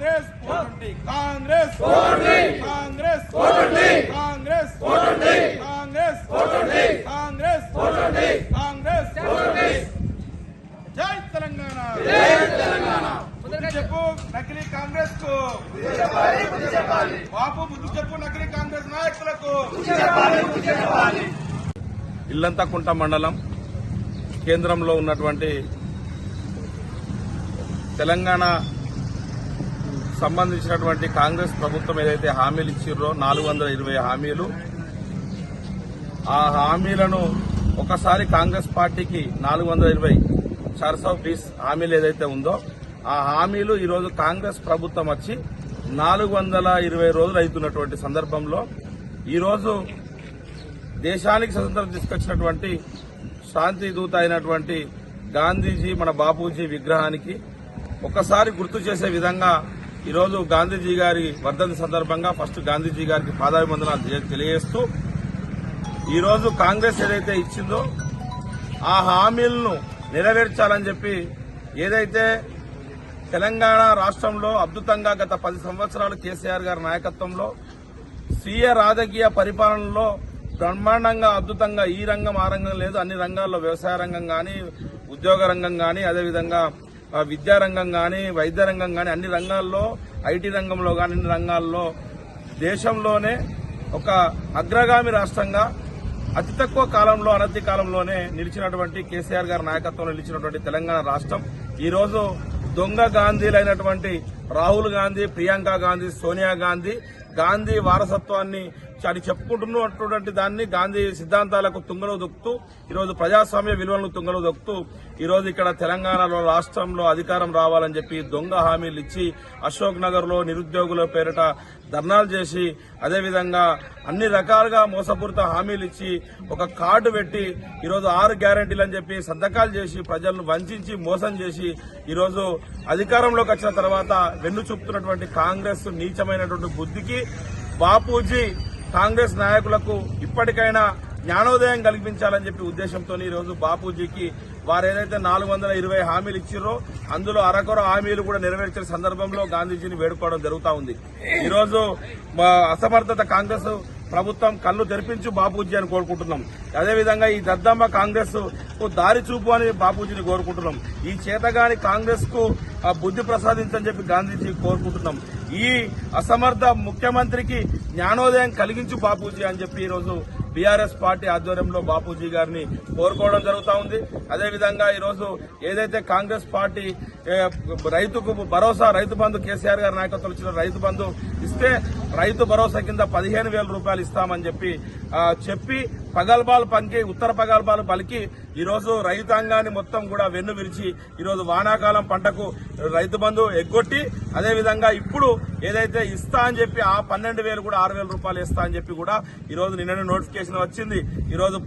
కాంగ్రెస్ కాంగ్రెస్ కాంగ్రెస్ కాంగ్రెస్ కాంగ్రెస్ కాంగ్రెస్ కాంగ్రెస్ జై తెలంగాణ. చెప్పు నకిలీ కాంగ్రెస్కు బాపు బుద్ధి చెప్పు నకిలీ కాంగ్రెస్ నాయకులకు. ఇల్లంతా కుంట మండలం. కేంద్రంలో ఉన్నటువంటి తెలంగాణ సంబంధించినటువంటి కాంగ్రెస్ ప్రభుత్వం ఏదైతే హామీలు ఇచ్చిర్రో నాలుగు వందల ఇరవై హామీలు. ఆ హామీలను ఒకసారి కాంగ్రెస్ పార్టీకి నాలుగు వందల ఇరవై చార్సౌ పీస్ హామీలు ఏదైతే ఉందో ఆ హామీలు ఈరోజు కాంగ్రెస్ ప్రభుత్వం వచ్చి నాలుగు వందల ఇరవై రోజులు అవుతున్నటువంటి సందర్భంలో ఈరోజు దేశానికి స్వతంత్రం తీసుకొచ్చినటువంటి శాంతి దూత అయినటువంటి గాంధీజీ మన బాపూజీ విగ్రహానికి ఒకసారి గుర్తు చేసే విధంగా ఈరోజు గాంధీజీ గారి వర్ధంతి సందర్భంగా ఫస్ట్ గాంధీజీ గారికి పాదాభివందనాలు తెలియజేస్తూ ఈరోజు కాంగ్రెస్ ఏదైతే ఇచ్చిందో ఆ హామీలను నెరవేర్చాలని చెప్పి ఏదైతే తెలంగాణ రాష్ట్రంలో అద్భుతంగా గత పది సంవత్సరాలు కేసీఆర్ గారి నాయకత్వంలో స్వీయ రాజకీయ పరిపాలనలో బ్రహ్మాండంగా అద్భుతంగా ఈ రంగం ఆ రంగం లేదు. అన్ని రంగాల్లో వ్యవసాయ రంగం కానీ ఉద్యోగ రంగం కానీ అదేవిధంగా విద్యారంగం కానీ వైద్య రంగం కానీ అన్ని రంగాల్లో ఐటీ రంగంలో కానీ అన్ని రంగాల్లో దేశంలోనే ఒక అగ్రగామి రాష్ట్రంగా అతి తక్కువ కాలంలో అనతి కాలంలోనే నిలిచినటువంటి కేసీఆర్ గారి నాయకత్వంలో నిలిచినటువంటి తెలంగాణ రాష్ట్రం. ఈరోజు దొంగ గాంధీలైనటువంటి రాహుల్ గాంధీ ప్రియాంక గాంధీ సోనియా గాంధీ గాంధీ వారసత్వాన్ని అని చెప్పుకుంటున్నటువంటి దాన్ని గాంధీ సిద్ధాంతాలకు తుంగలో దొక్కుతూ ఈరోజు ప్రజాస్వామ్య విలువలను తుంగలో దొక్కుతూ ఈరోజు ఇక్కడ తెలంగాణలో రాష్ట్రంలో అధికారం రావాలని చెప్పి దొంగ హామీలు ఇచ్చి అశోక్ నగర్లో నిరుద్యోగుల పేరిట ధర్నాలు చేసి అదేవిధంగా అన్ని రకాలుగా మోసపూరిత హామీలు ఇచ్చి ఒక కార్డు పెట్టి ఈరోజు ఆరు గ్యారంటీలు అని చెప్పి సంతకాలు చేసి ప్రజలను వంచి మోసం చేసి ఈరోజు అధికారంలోకి వచ్చిన తర్వాత వెన్ను చూపుతున్నటువంటి కాంగ్రెస్ నీచమైనటువంటి బుద్ధికి బాపూజీ కాంగ్రెస్ నాయకులకు ఇప్పటికైనా జ్ఞానోదయం కల్పించాలని చెప్పి ఉద్దేశంతో ఈరోజు బాపూజీకి వారు ఏదైతే నాలుగు వందల ఇరవై హామీలు ఇచ్చిర్రో అందులో అరకొర హామీలు కూడా నెరవేర్చిన సందర్భంలో గాంధీజీని వేడుకోవడం జరుగుతూ ఉంది. ఈరోజు అసమర్థత కాంగ్రెస్ ప్రభుత్వం కళ్ళు తెరిపించు బాపూజీ అని కోరుకుంటున్నాం. అదేవిధంగా ఈ దద్దమ్మ కాంగ్రెస్ దారి చూపు అని బాపూజీని కోరుకుంటున్నాం. ఈ చేతగాని కాంగ్రెస్కు ఆ, బుద్ధి ప్రసాదించని చెప్పి గాంధీజీ కోరుకుంటున్నాం. ఈ అసమర్థ ముఖ్యమంత్రికి జ్ఞానోదయం కలిగించు బాపూజీ అని చెప్పి ఈరోజు బీఆర్ఎస్ పార్టీ ఆధ్వర్యంలో బాపూజీ గారిని కోరుకోవడం జరుగుతూ ఉంది. అదేవిధంగా ఈరోజు ఏదైతే కాంగ్రెస్ పార్టీ రైతుకు భరోసా రైతు బంధు కేసీఆర్ గారి నాయకత్వంలో ఇచ్చిన రైతు బంధు ఇస్తే రైతు భరోసా కింద పదిహేను వేల రూపాయలు ఇస్తామని చెప్పి చెప్పి పగల్బాలు పంకి ఉత్తర పగల్బాలు పలికి ఈరోజు రైతాంగాన్ని మొత్తం కూడా వెన్ను విరిచి ఈరోజు వానాకాలం పంటకు రైతు బంధు ఎగ్గొట్టి అదేవిధంగా ఇప్పుడు ఏదైతే ఇస్తా అని చెప్పి ఆ పన్నెండు వేలు కూడా ఆరు వేల రూపాయలు ఇస్తా అని చెప్పి కూడా ఈరోజు నిన్న నోటిఫికేషన్ వచ్చింది. ఈరోజు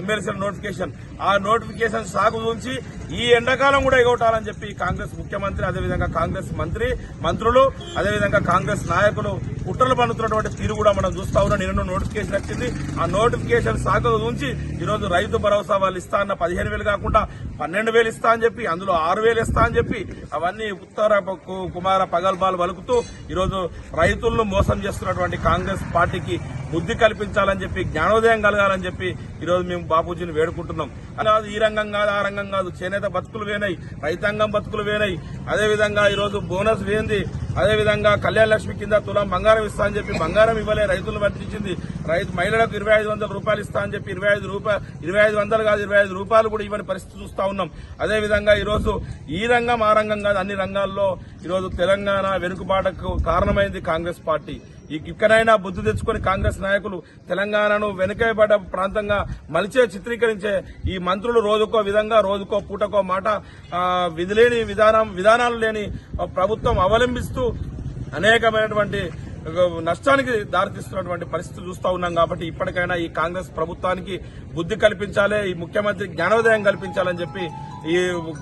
ఎమ్మెల్సీల నోటిఫికేషన్. ఆ నోటిఫికేషన్ సాగు ఉంచి ఈ ఎండాకాలం కూడా ఎగొట్టాలని చెప్పి కాంగ్రెస్ ముఖ్యమంత్రి అదేవిధంగా కాంగ్రెస్ మంత్రి మంత్రులు అదేవిధంగా కాంగ్రెస్ నాయకులు కుట్రలు పన్నుతున్నటువంటి తీరు కూడా మనం చూస్తా ఉన్నాం. నిన్న నోటిఫికేషన్ వచ్చింది. ఆ నోటిఫికేషన్ సాగు ఉంచి ఈరోజు రైతు భరోసా వాళ్ళు ఇస్తా అన్న పదిహేను వేలు కాకుండా పన్నెండు వేలు ఇస్తా అని చెప్పి అందులో ఆరు వేలు ఇస్తా అని చెప్పి అవన్నీ ఉత్తర కు- కుమార పగల్బాలు పలుకుతూ ఈరోజు రైతులను మోసం చేస్తున్నటువంటి కాంగ్రెస్ పార్టీకి బుద్ధి కల్పించాలని చెప్పి జ్ఞానోదయం కలగాలని చెప్పి ఈరోజు మేము బాపూజీని వేడుకుంటున్నాం. అని కాదు ఈ రంగం కాదు ఆ రంగం కాదు. చేనేత బతుకులు వేనాయి రైతాంగం బతుకులు వేనాయి అదేవిధంగా ఈరోజు బోనస్ వేయింది. అదేవిధంగా కళ్యాణ లక్ష్మి కింద తులం బంగారం ఇస్తా అని చెప్పి బంగారం ఇవ్వలే రైతులు వర్తించింది రైతు మహిళలకు ఇరవై ఐదు వందల రూపాయలు ఇస్తా అని చెప్పి ఇరవై ఐదు రూపాయలు ఇరవై ఐదు వందలు కాదు ఇరవై ఐదు రూపాయలు కూడా ఇవ్వని పరిస్థితి చూస్తా ఉన్నాం. అదేవిధంగా ఈరోజు ఈ రంగం ఆ రంగం కాదు అన్ని రంగాల్లో ఈరోజు తెలంగాణ వెనుకబాటకు కారణమైంది కాంగ్రెస్ పార్టీ. ఇక్కడైనా బుద్ధి తెచ్చుకొని కాంగ్రెస్ నాయకులు తెలంగాణను వెనుకబడ్డ ప్రాంతంగా మలిచే చిత్రీకరించే ఈ మంత్రులు రోజుకో విధంగా రోజుకో పూటకో మాట ఆ, విధిలేని విధానం విధానాలు లేని ప్రభుత్వం అవలంబిస్తూ అనేకమైనటువంటి నష్టానికి దారితీస్తున్నటువంటి పరిస్థితి చూస్తా ఉన్నాం కాబట్టి ఇప్పటికైనా ఈ కాంగ్రెస్ ప్రభుత్వానికి బుద్ధి కల్పించాలి ఈ ముఖ్యమంత్రి జ్ఞానోదయం కల్పించాలని చెప్పి ఈ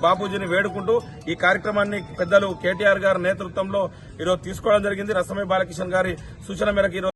బాపూజీని వేడుకుంటూ ఈ కార్యక్రమాన్ని పెద్దలు కేటీఆర్ గారి నేతృత్వంలో ఈరోజు తీసుకోవడం జరిగింది. రసమయ్య బాలకిషన్ గారి సూచన మేరకు